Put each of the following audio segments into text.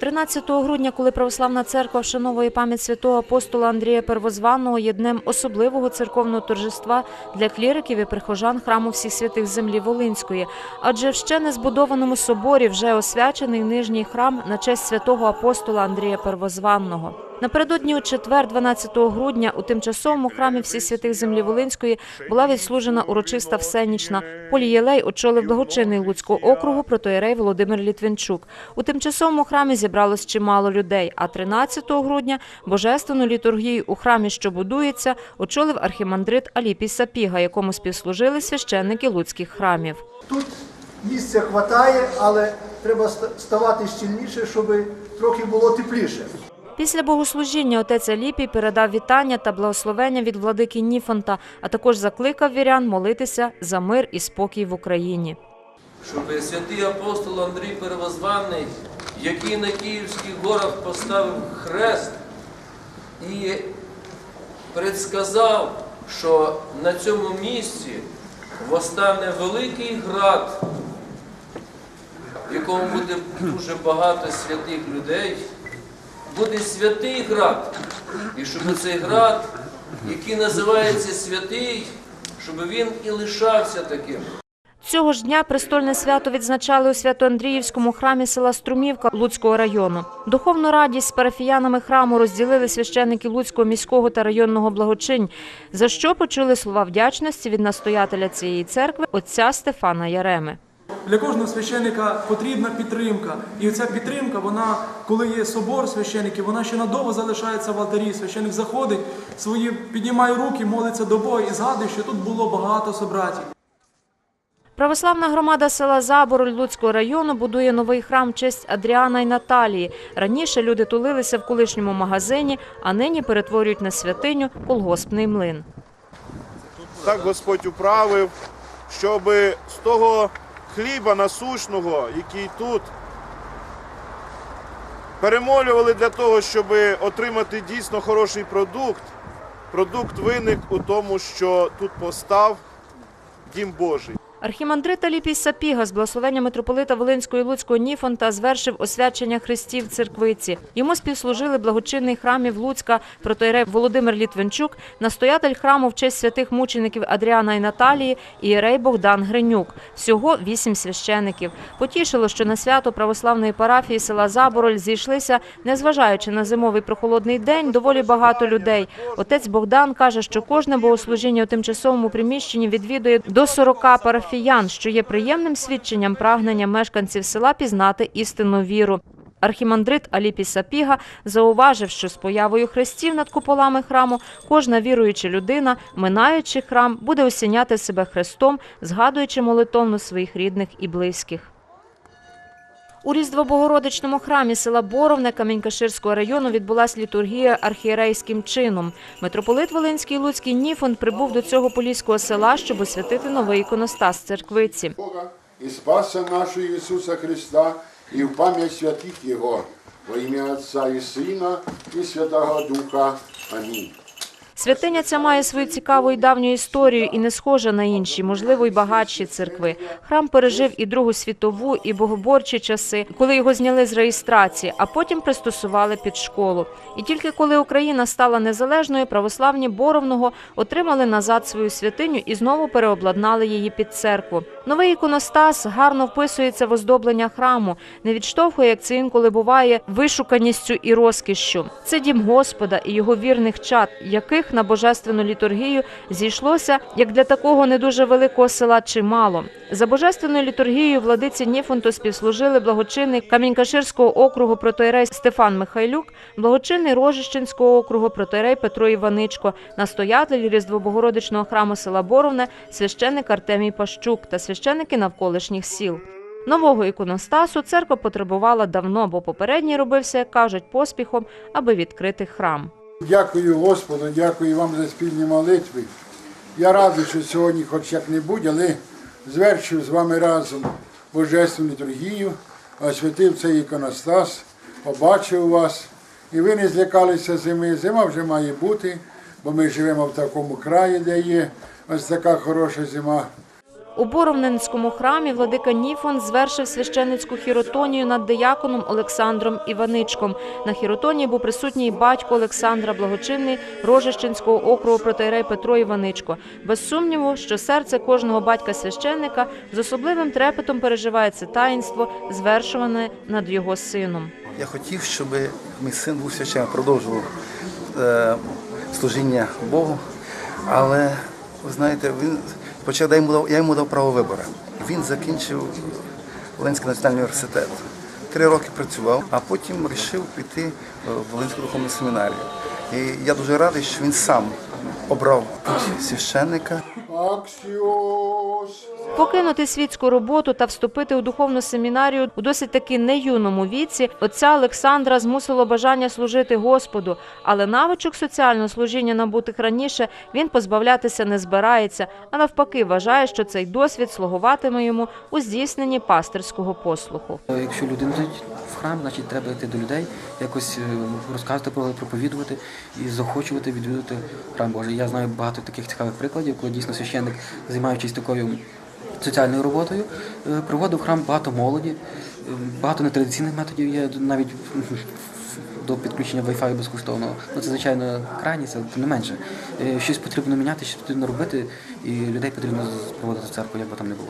13 грудня, коли православна церква вшановує пам'ять святого апостола Андрія Первозваного, є днем особливого церковного торжества для кліриків і прихожан храму всіх святих землі Волинської. Адже в ще не збудованому соборі вже освячений нижній храм на честь святого апостола Андрія Первозваного. Напередодні у четвер, 12 грудня, у тимчасовому храмі всіх святих землі Волинської була відслужена урочиста всенічна. Полієлей очолив благочинний Луцького округу протоєрей Володимир Літвінчук. У тимчасовому храмі зібралось чимало людей. А 13 грудня божественну літургію у храмі, що будується, очолив архімандрит Аліпій Сапіга, якому співслужили священники луцьких храмів. Тут місця хватає, але треба ста- ставати щільніше, щоб трохи було тепліше. Після богослужіння отець Аліпій передав вітання та благословення від владики Ніфонта, а також закликав вірян молитися за мир і спокій в Україні. щоб святий апостол Андрій Первозваний, який на Київських горах поставив хрест і предсказав, що на цьому місці восстане великий град, в якому буде дуже багато святих людей, буде святий град. І щоб цей град, який називається святий, щоб він і лишався таким. Цього ж дня престольне свято відзначали у Свято-Андріївському храмі села Струмівка Луцького району. Духовну радість з парафіянами храму розділили священники Луцького міського та районного благочинь, за що почули слова вдячності від настоятеля цієї церкви отця Стефана Яреми. Для кожного священика потрібна підтримка. І ця підтримка, вона, коли є собор священиків, вона ще надовго залишається в алтарі. Священик заходить, свої піднімає руки, молиться до Бога і згадує, що тут було багато собратів. Православна громада села Забороль Луцького району будує новий храм в честь Адріана і Наталії. Раніше люди тулилися в колишньому магазині, а нині перетворюють на святиню колгоспний млин. так Господь управив, щоб з того хліба насущного, який тут перемолювали для того, щоб отримати дійсно хороший продукт. Продукт виник у тому, що тут постав дім Божий. Архімандрит Аліпій Сапіга з благословення митрополита Волинського і Луцького Ніфонта звершив освячення хрестів церквиці. Йому співслужили благочинний храмів Луцька протоєрей Володимир Літвинчук, настоятель храму в честь святих мучеників Адріана і Наталії і єрей Богдан Гринюк. Всього вісім священиків. Потішило, що на свято православної парафії села Забороль зійшлися, незважаючи на зимовий прохолодний день, доволі багато людей. Отець Богдан каже, що кожне богослужіння у тимчасовому приміщенні відвідує до 40 парафіян, що є приємним свідченням прагнення мешканців села пізнати істинну віру. Архімандрит Аліпі Сапіга зауважив, що з появою хрестів над куполами храму кожна віруюча людина, минаючи храм, буде осіняти себе хрестом, згадуючи молитовно своїх рідних і близьких. У Різдво-Богородичному храмі села Боровне Камінькаширського району відбулась літургія архієрейським чином. Митрополит Волинський Луцький Ніфон прибув до цього поліського села, щоб освятити новий іконостас церквиці. Бога і Спаса нашого Ісуса Христа, і в пам'ять святих Його, во ім'я Отця і Сина, і Святого Духа. Амінь. Святиня ця має свою цікаву і давню історію і не схожа на інші, можливо, й багатші церкви. Храм пережив і Другу світову, і богоборчі часи, коли його зняли з реєстрації, а потім пристосували під школу. І тільки коли Україна стала незалежною, православні Боровного отримали назад свою святиню і знову переобладнали її під церкву. Новий іконостас гарно вписується в оздоблення храму, не відштовхує, як це інколи буває, вишуканістю і розкішшю. Це дім Господа і його вірних чад, яких на божественну літургію зійшлося, як для такого не дуже великого села чимало. За божественною літургією владиці Ніфонту співслужили благочинний Камінькаширського округу протоєрей Стефан Михайлюк, благочинний Рожищенського округу протоєрей Петро Іваничко, настоятель Різдво-Богородичного храму села Боровне, священник Артемій Пащук та священники навколишніх сіл. Нового іконостасу церква потребувала давно, бо попередній робився, як кажуть, поспіхом, аби відкрити храм. Дякую Господу, дякую вам за спільні молитви. Я радий, що сьогодні, хоч як-небудь, але звершив з вами разом Божественну літургію, освятив цей іконостас, побачив вас. І ви не злякалися зими. Зима вже має бути, бо ми живемо в такому краї, де є ось така хороша зима. У Боровненському храмі владика Ніфон звершив священницьку хіротонію над дияконом Олександром Іваничком. На хіротонії був присутній батько Олександра Благочинний Рожищенського округу протоірей Петро Іваничко. Без сумніву, що серце кожного батька священника з особливим трепетом переживає це таїнство, звершуване над його сином. Я хотів, щоб мій син був священник, продовжував е, служіння Богу, але ви знаєте, він спочатку я йому дав, я йому дав право вибору. Він закінчив Волинський національний університет. Три роки працював, а потім вирішив піти е, в Волинську духовну семінарію. І я дуже радий, що він сам обрав путь священника. Покинути світську роботу та вступити у духовну семінарію у досить таки неюному віці отця Олександра змусило бажання служити Господу, але навичок соціального служіння набутих раніше він позбавлятися не збирається, а навпаки вважає, що цей досвід слугуватиме йому у здійсненні пастирського послуху. Якщо люди не йдуть в храм, значить треба йти до людей, якось е, розказувати про проповідувати і захочувати відвідувати храм Божий. Я знаю багато таких цікавих прикладів, коли дійсно священник, займаючись такою соціальною роботою, е, приводив в храм багато молоді, е, багато нетрадиційних методів є навіть до підключення Wi-Fi безкоштовного. Ну це звичайно крайність, але тим не менше. Е, Щось потрібно міняти, щось потрібно робити, і людей потрібно проводити в церкву, як би там не було.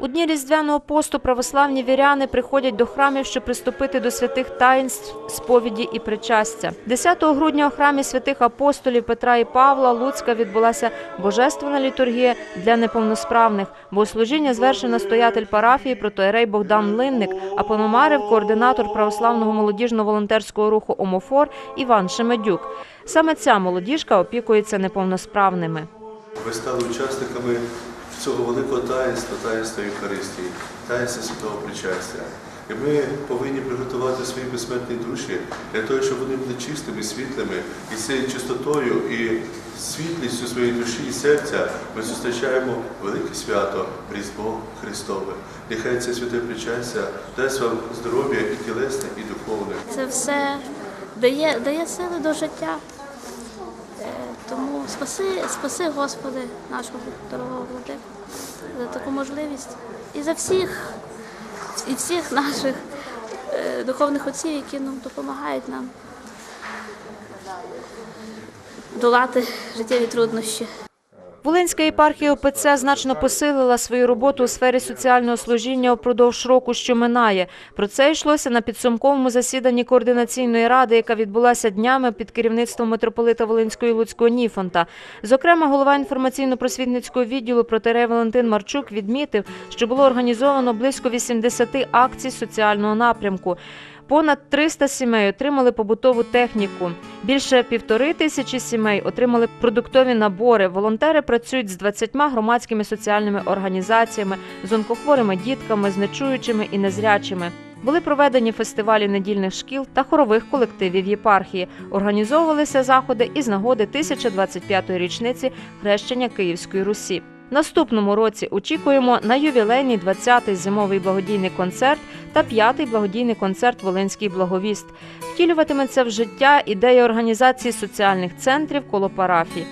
У дні різдвяного посту православні віряни приходять до храмів, щоб приступити до святих таїнств, сповіді і причастя. 10 грудня у храмі святих апостолів Петра і Павла Луцька відбулася божественна літургія для неповносправних. Богослужіння звершив настоятель парафії протоерей Богдан Линник, а пономарив координатор православного молодіжно-волонтерського руху Омофор Іван Шемедюк. Саме ця молодіжка опікується неповносправними. Ви стали учасниками цього великого таїнства, таїнства Євхаристії, таїнства святого причастя. І ми повинні приготувати свої безсмертні душі для того, щоб вони були чистими, світлими, і цією чистотою і світлістю своєї душі і серця ми зустрічаємо велике свято Різдво Христове. Нехай це святе причастя дасть вам здоров'я і тілесне, і духовне. Це все дає, дає сили до життя. Спаси, спаси Господи, нашого дорогого владику, за таку можливість. І за всіх, і всіх наших е, духовних отців, які нам допомагають нам долати життєві труднощі. Волинська єпархія ОПЦ значно посилила свою роботу у сфері соціального служіння упродовж року, що минає. Про це йшлося на підсумковому засіданні координаційної ради, яка відбулася днями під керівництвом митрополита Волинського і Луцького Ніфонта. Зокрема, голова інформаційно-просвітницького відділу протерей Валентин Марчук відмітив, що було організовано близько 80 акцій соціального напрямку. Понад 300 сімей отримали побутову техніку. Більше півтори тисячі сімей отримали продуктові набори. Волонтери працюють з 20 громадськими соціальними організаціями, з онкохворими дітками, з нечуючими і незрячими. Були проведені фестивалі недільних шкіл та хорових колективів єпархії. Організовувалися заходи із нагоди 1025-ї річниці хрещення Київської Русі. Наступному році очікуємо на ювілейний 20-й зимовий благодійний концерт та 5-й благодійний концерт Волинський благовіст. Втілюватиметься в життя ідея організації соціальних центрів коло парафій.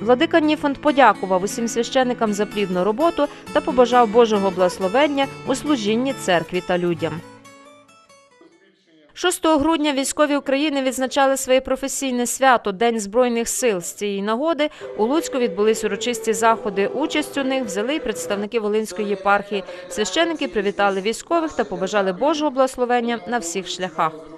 Владика Ніфонд подякував усім священикам за плідну роботу та побажав Божого благословення у служінні церкві та людям. 6 грудня військові України відзначали своє професійне свято День Збройних сил. З цієї нагоди у Луцьку відбулись урочисті заходи. Участь у них взяли й представники Волинської єпархії. Священики привітали військових та побажали Божого благословення на всіх шляхах.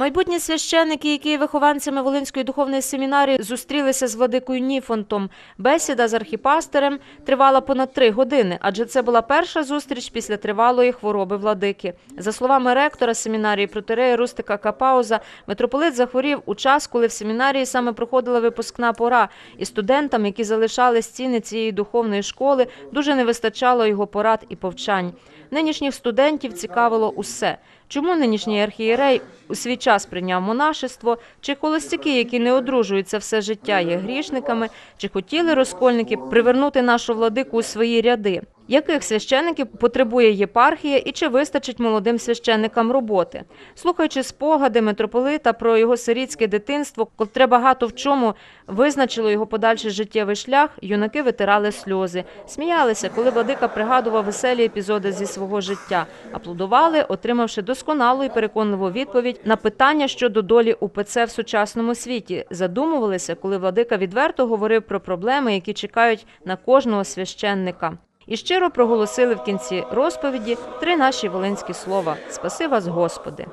Майбутні священики, які вихованцями Волинської духовної семінарії, зустрілися з владикою Ніфонтом. Бесіда з архіпастерем тривала понад три години, адже це була перша зустріч після тривалої хвороби владики. За словами ректора семінарії протерея Рустика Капауза, митрополит захворів у час, коли в семінарії саме проходила випускна пора, і студентам, які залишали стіни цієї духовної школи, дуже не вистачало його порад і повчань. Нинішніх студентів цікавило усе. Чому нинішній архієрей у свій час прийняв монашество, чи холостяки, які не одружуються все життя, є грішниками, чи хотіли розкольники привернути нашу владику у свої ряди? Яких священників потребує єпархія і чи вистачить молодим священникам роботи? Слухаючи спогади митрополита про його сирітське дитинство, котре багато в чому визначило його подальший життєвий шлях, юнаки витирали сльози, сміялися, коли владика пригадував веселі епізоди зі свого життя, аплодували, отримавши досконалу і переконливу відповідь на питання щодо долі УПЦ в сучасному світі. Задумувалися, коли владика відверто говорив про проблеми, які чекають на кожного священника. І щиро проголосили в кінці розповіді три наші волинські слова: Спаси вас, Господи.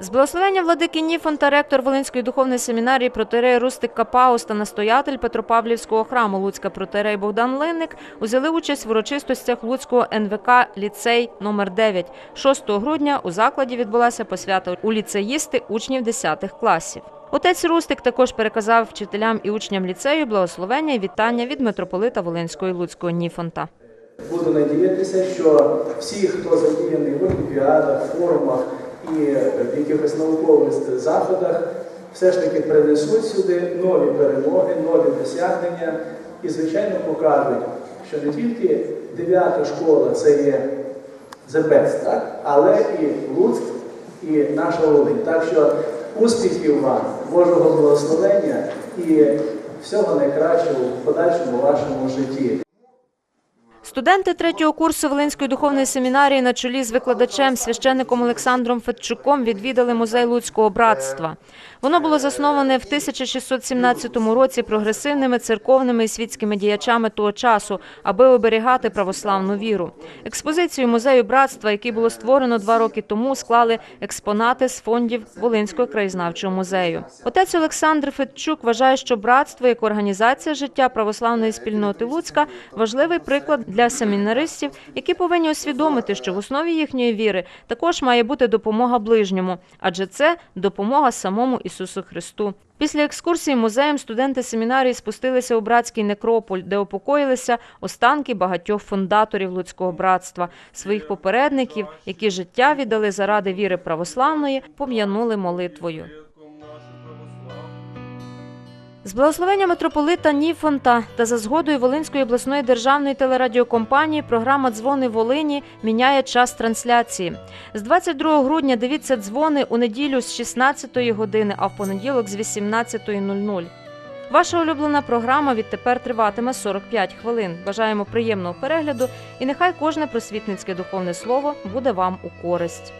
З благословення владики Ніфонта, ректор Волинської духовної семінарії протерей Рустик Капаус та настоятель Петропавлівського храму Луцька протерей Богдан Линник узяли участь в урочистостях Луцького НВК ліцей номер 9 6 грудня у закладі відбулася посвята у ліцеїсти учнів 10 класів. Отець Рустик також переказав вчителям і учням ліцею благословення і вітання від митрополита Волинського і Луцького Ніфонта. Буду надіятися, що всі, хто задіяний в олімпіадах, форумах і в якихось наукових заходах, все ж таки принесуть сюди нові перемоги, нові досягнення і, звичайно, покажуть, що не тільки дев'ята школа це є the так? але і Луцьк, і наша Волинь. Так що успіхів вам, Божого благословення і всього найкращого в подальшому вашому житті. Студенти третього курсу Волинської духовної семінарії на чолі з викладачем священником Олександром Федчуком відвідали музей Луцького братства. Воно було засноване в 1617 році прогресивними церковними і світськими діячами того часу, аби оберігати православну віру. Експозицію музею братства, який було створено два роки тому, склали експонати з фондів Волинського краєзнавчого музею. Отець Олександр Федчук вважає, що братство як організація життя православної спільноти Луцька важливий приклад для семінаристів, які повинні усвідомити, що в основі їхньої віри також має бути допомога ближньому, адже це допомога самому Ісусу Христу. Після екскурсії музеєм студенти семінарії спустилися у братський некрополь, де упокоїлися останки багатьох фундаторів Луцького братства, своїх попередників, які життя віддали заради віри православної, пом'янули молитвою. З благословення митрополита Ніфонта та за згодою Волинської обласної державної телерадіокомпанії програма Дзвони Волині міняє час трансляції. З 22 грудня дивіться дзвони у неділю з 16 години, а в понеділок з 18.00. Ваша улюблена програма відтепер триватиме 45 хвилин. Бажаємо приємного перегляду і нехай кожне просвітницьке духовне слово буде вам у користь.